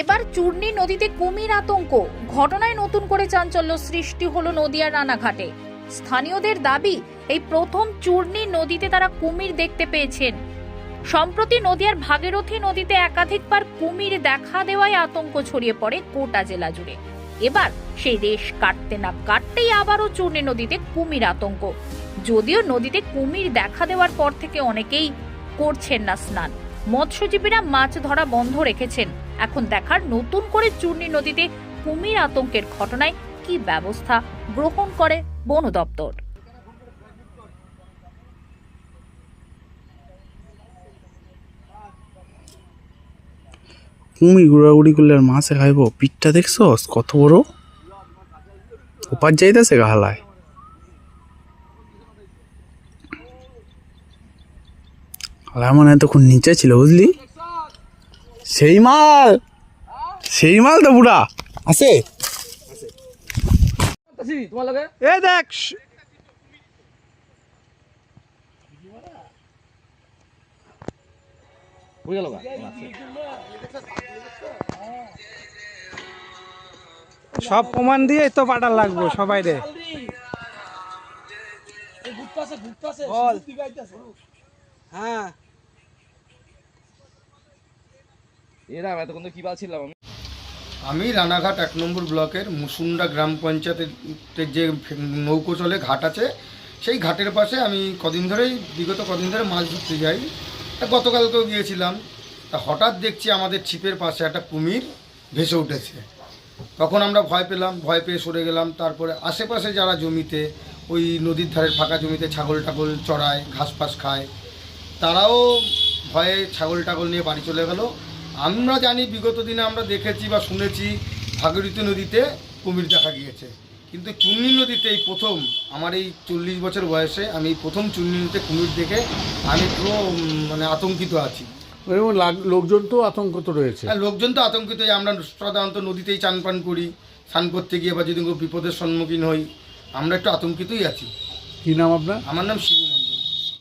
এবার চূর্ণী নদীতে কুমির আতঙ্ক। ঘটনায় নতুন করে চাঞ্চল্য সৃষ্টি হলো নদিয়ার রানাঘাটে। স্থানীয়দের দাবি, এই প্রথম চূর্ণী নদীতে তারা কুমির দেখতে পেয়েছেন। সম্প্রতি নদিয়ার ভাগীরথী নদীতে একাধিকবার কুমির দেখা দেওয়ায় আতঙ্ক ছড়িয়ে পড়ে কোটা জেলা জুড়ে। এবার সেই রেশ কাটতে না কাটতেই আবারও চূর্ণী নদীতে কুমির আতঙ্ক। যদিও নদীতে কুমির দেখা দেওয়ার পর থেকে অনেকেই করছেন না স্নান। মৎস্যজীবীরা মাছ ধরা বন্ধ রেখেছেন। এখন দেখার নতুন করে চূর্ণী নদীতে কুমির আতঙ্কের ঘটনায় কি ব্যবস্থা গ্রহণ করে বন দপ্তর? কুমির ঘোরাঘুরি করলে আর মাছে খাইব? পিঠটা দেখছস? কত বড়? ওপার যাইতেছে গাহালায়। হালায় মানে এতক্ষণ নিচে ছিল বুঝলি? সেই মাল। সেই মাল তো বুড়া। আছে? এ দেখ সব প্রমাণ দিয়ে তো পাঠার লাগবো সবাই রে। হ্যাঁ। এরা এতক্ষণ তো কি পাচ্ছিলাম আমি? আমি রানাঘাট এক নম্বর ব্লকের মুসুন্ডা গ্রাম পঞ্চায়েতের যে নৌকো চলে, ঘাট আছে, সেই ঘাটের পাশে আমি কদিন ধরেই, বিগত কদিন ধরে মাছ ধরতে যাই। তা গতকালকেও গিয়েছিলাম। তা হঠাৎ দেখছি আমাদের ছিপের পাশে একটা কুমির ভেসে উঠেছে। তখন আমরা ভয় পেলাম, ভয় পেয়ে সরে গেলাম। তারপরে আশেপাশে যারা জমিতে, ওই নদীর ধারের ফাঁকা জমিতে ছাগল টাগল চড়ায়, ঘাস ফাস খায়, তারাও ভয়ে ছাগল টাগল নিয়ে বাড়ি চলে গেল। আমরা জানি বিগত দিনে আমরা দেখেছি বা শুনেছি ভাগীরথী নদীতে কুমির দেখা গিয়েছে। কিন্তু চুন্নি নদীতে এই প্রথম আমার এই চল্লিশ বছর বয়সে আমি প্রথম চুন্নি নদীতে কুমির দেখে আমি পুরো মানে আতঙ্কিত আছি। এবং লোকজন তো আতঙ্কিত রয়েছে। আর লোকজন তো আতঙ্কিত আমরা সাধারণত নদীতেই চান পান করি স্নান করতে গিয়ে বা যদি কোনো বিপদের সম্মুখীন হই আমরা একটু আতঙ্কিতই আছি। কি নাম আপনার? আমার নাম শিবু